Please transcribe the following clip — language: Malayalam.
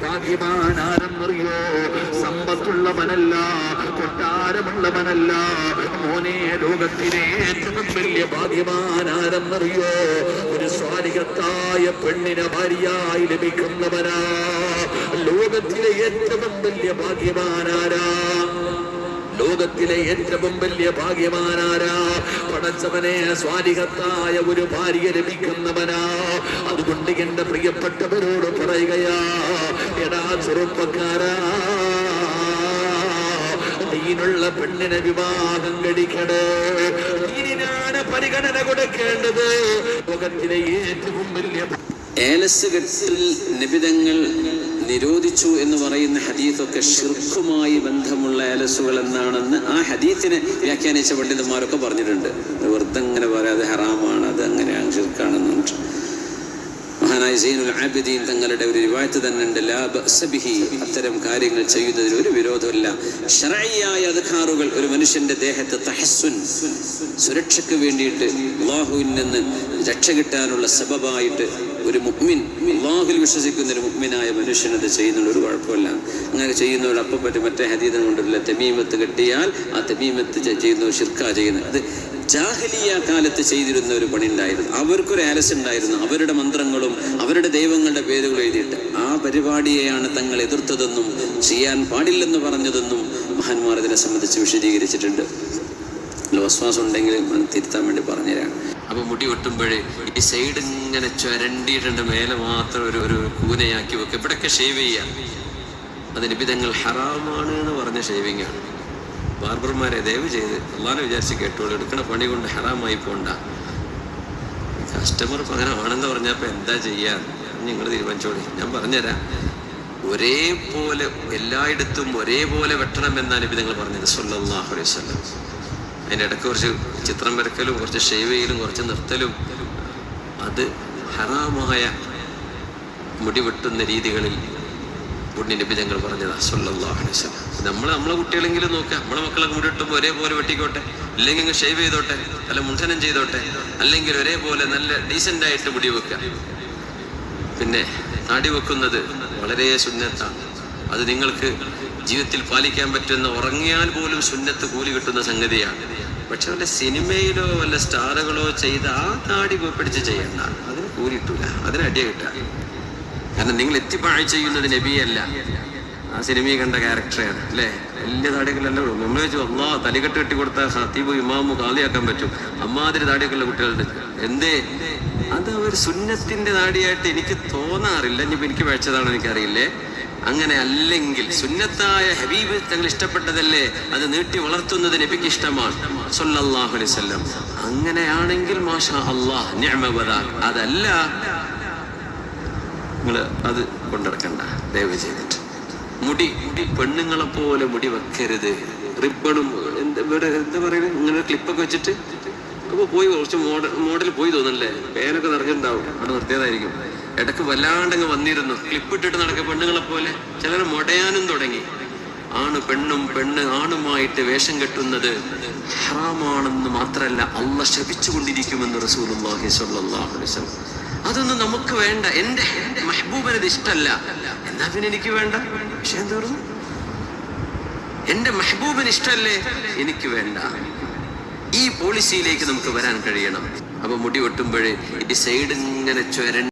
വലിയ സമ്പത്തുള്ളവനല്ല കൊട്ടാരമുള്ളവനല്ല. മോനെ ലോകത്തിലെ ഏറ്റവും വലിയ ആരെന്നറിയോ ഒരു സ്വാലികത്തായ പെണ്ണിനെ ഭാര്യയായി ലഭിക്കുന്നവനാ. ലോകത്തിലെ ഏറ്റവും വലിയ ഭാഗ്യവാനാരാ. ലോകത്തിലെ ഏറ്റവും വലിയ ഭാഗ്യവാനാരാ. പടച്ചവനെ സ്വാലികത്തായ ഒരു ഭാര്യ ലഭിക്കുന്നവനാ. അതുകൊണ്ട് എന്റെ പ്രിയപ്പെട്ടവരോട് പറയുകയാ എടാ ചെറുപ്പക്കാരാ ദീനുള്ള പെണ്ണിനെ വിവാഹം കഴിക്കണേ ദീനിനാണ് പരിഗണന കൊടുക്കേണ്ടത്. ലോകത്തിലെ ഏറ്റവും വലിയ ഏലസ് കെട്ടിൽ നിബിതങ്ങൾ നിരോധിച്ചു എന്ന് പറയുന്ന ഹദീത്തൊക്കെ ഷിർക്കുമായി ബന്ധമുള്ള അലസുകൾ എന്നാണെന്ന് ആ ഹദീത്തിനെ വ്യാഖ്യാനിച്ച പണ്ഡിതന്മാരൊക്കെ പറഞ്ഞിട്ടുണ്ട്. വെറുതെ സൈനുൽ ആബിദീൻ തങ്ങളുടെ ഒരു റിവായത്ത് തന്നെ ഉണ്ട് ലാ ബഅസ ബിഹി. അത്തരം കാര്യങ്ങൾ ചെയ്യുന്നതിൽ ഒരു വിരോധമില്ല. ഷറായിയായ അധികാറുകൾ ഒരു മനുഷ്യന്റെ ദേഹത്ത് തഹസ്സുൻ സുരക്ഷയ്ക്ക് വേണ്ടിയിട്ട് അള്ളാഹുവിൽ നിന്ന് രക്ഷ കിട്ടാനുള്ള സബബായിട്ട് ഒരു മുഗ്മിൻ അള്ളാഹുൽ വിശ്വസിക്കുന്ന ഒരു മുഗ്മിനായ മനുഷ്യൻ അത് ചെയ്യുന്നുള്ള ഒരു കുഴപ്പമില്ല. അങ്ങനെ ചെയ്യുന്നവർ അപ്പം പറ്റും മറ്റേ ഹരീതം കൊണ്ടുള്ള തെമീമത്ത് കെട്ടിയാൽ ആ തെമീമത്ത് ചെയ്യുന്നവർ ഷിർക്ക ചെയ്യുന്നത്. അത് ജാഹലിയ കാലത്ത് ചെയ്തിരുന്ന ഒരു പണി ഉണ്ടായിരുന്നു അവർക്കൊരു ആലസ് ഉണ്ടായിരുന്നു. അവരുടെ മന്ത്രങ്ങളും അവരുടെ ദൈവങ്ങളുടെ പേരുകൾ എഴുതിയിട്ട് ആ പരിപാടിയെയാണ് തങ്ങൾ എതിർത്തതെന്നും ചെയ്യാൻ പാടില്ലെന്ന് പറഞ്ഞതെന്നും മഹാന്മാർ ഇതിനെ സംബന്ധിച്ച് വിശദീകരിച്ചിട്ടുണ്ട്. വിശ്വാസം ഉണ്ടെങ്കിൽ തിരുത്താൻ വേണ്ടി പറഞ്ഞുതരാം. അപ്പൊ മുടി വെട്ടുമ്പോഴേ ഈ സൈഡ് ഇങ്ങനെ ചുരണ്ടിയിട്ടുണ്ട് മേലെ മാത്രം ഒരു ഒരു കൂനയാക്കി വെക്കും ഇവിടെയൊക്കെ ഷേവ് ചെയ്യാം അത് നിബിതങ്ങൾ ഹറാമാണ് എന്ന് പറഞ്ഞ ഷേവിംഗ് ആണ്. ബാർബർമാരെ ദയവ് ചെയ്ത് അള്ളാനെ വിചാരിച്ച് കേട്ടോളൂ. എടുക്കണ പണി കൊണ്ട് ഹറാമായി പോണ്ട. കസ്റ്റമർ പകരമാണെന്ന് പറഞ്ഞപ്പോൾ എന്താ ചെയ്യാ? നിങ്ങൾ തീരുമാനിച്ചോളി. ഞാൻ പറഞ്ഞുതരാം. ഒരേപോലെ എല്ലായിടത്തും ഒരേപോലെ വെട്ടണം എന്നാണ് ഇപ്പം നിങ്ങൾ പറഞ്ഞത്. സല്ലല്ലാഹു അലൈഹി വസല്ലം. അതിന്റെ ഇടയ്ക്ക് കുറച്ച് ചിത്രം വരക്കലും കുറച്ച് ഷേവ് ചെയ്യലും കുറച്ച് നിർത്തലും. അത് ഹറാമായ മുടി വെട്ടുന്ന രീതികളിൽ പുണ്യ നബിതങ്ങൾ പറഞ്ഞതാ വസല്ലം. നമ്മൾ നമ്മളെ കുട്ടികളെങ്കിലും നോക്കുക. നമ്മളെ മക്കളെ കൂടി ഇട്ടുമ്പോൾ ഒരേപോലെ വെട്ടിക്കോട്ടെ. അല്ലെങ്കിൽ അങ്ങ് ഷേവ് ചെയ്തോട്ടെ. അല്ല മുണ്ടനം ചെയ്തോട്ടെ. അല്ലെങ്കിൽ ഒരേപോലെ നല്ല ഡീസന്റ് ആയിട്ട് മുടി വെക്കുക. പിന്നെ താടി വെക്കുന്നത് വളരെ സുന്നത്താണ്. അത് നിങ്ങൾക്ക് ജീവിതത്തിൽ പാലിക്കാൻ പറ്റുന്ന ഉറങ്ങിയാൽ പോലും സുന്നത്ത് കൂലി കിട്ടുന്ന സംഗതിയാണ്. പക്ഷെ വല്ല സിനിമയിലോ വല്ല സ്റ്റാറുകളോ ചെയ്ത് ആ താടി പിടിച്ച് ചെയ്യണ്ട. അതിന് കൂലി കിട്ടൂല. അതിന് അടിയ കിട്ടുക. കാരണം നിങ്ങൾ എത്തിപ്പാഴ് ചെയ്യുന്നത് നബിയല്ല. ആ സിനിമയിൽ കണ്ട ക്യാരക്ടറാണ് അല്ലേ? വലിയ താടികളല്ല നമ്മൾ വെച്ചു അള്ളാ തലികെട്ട് കെട്ടി കൊടുത്ത ഹത്തീബ് ഇമാമു കാലിയാക്കാൻ പറ്റും. അമ്മാതിരി താടിയൊക്കെയുള്ള കുട്ടികളുടെ എന്തേ? അത് ഒരു സുന്നത്തിന്റെ താടിയായിട്ട് എനിക്ക് തോന്നാറില്ല. ഇനിയിപ്പോൾ എനിക്ക് വെച്ചതാണോ എനിക്കറിയില്ലേ. അങ്ങനെ അല്ലെങ്കിൽ സുന്നത്തായ ഹബീബ് തങ്ങൾ ഇഷ്ടപ്പെട്ടതല്ലേ? അത് നീട്ടി വളർത്തുന്നത് നബിക്ക് ഇഷ്ടമാണ്. അലൈഹി അങ്ങനെയാണെങ്കിൽ മാഷാ അള്ളാഹ്. അതല്ല നിങ്ങൾ അത് കൊണ്ടിറക്കണ്ട. ദയവ് ചെയ്തിട്ട്. മുടി മുടി പെണ്ണുങ്ങളെ പോലെ മുടി വെക്കരുത്. റിബണും എന്താ ഇവിടെ എന്താ പറയുന്നത് ഇങ്ങനെ ക്ലിപ്പൊക്കെ വെച്ചിട്ട് അപ്പോൾ പോയി കുറച്ച് മോഡൽ മോഡൽ പോയി തോന്നല്ലേ പേനൊക്കെ നിറഞ്ഞിട്ടുണ്ടാവും. അവിടെ നിർത്തിയതായിരിക്കും. ഇടയ്ക്ക് വല്ലാണ്ടങ്ങ് വന്നിരുന്നു. ക്ലിപ്പ് ഇട്ടിട്ട് നടക്കുക പെണ്ണുങ്ങളെ പോലെ ചിലർ മുടയാനും തുടങ്ങി. ആണ് പെണ്ണും പെണ്ണ് ആണുമായിട്ട് വേഷം കെട്ടുന്നത്. ഹറാമാണെന്ന് മാത്രമല്ല അള്ള ശപിച്ചുകൊണ്ടിരിക്കുമെന്ന് റസൂലുള്ളാഹി അള്ളാഹി വസല്ലം അതൊന്നും നമുക്ക് വേണ്ട. എന്റെ മെഹബൂബിന് ഇത് ഇഷ്ടമല്ല എന്നാ പിന്നെ എനിക്ക് വേണ്ട? വിഷയം തീർന്നു എന്റെ മെഹബൂബിന് ഇഷ്ടമല്ലേ എനിക്ക് വേണ്ട. ഈ പോളിസിയിലേക്ക് നമുക്ക് വരാൻ കഴിയണം. അപ്പൊ മുടി വെട്ടുമ്പോഴേ ഈ സൈഡ് ഇങ്ങനെ ചുരണ്ടി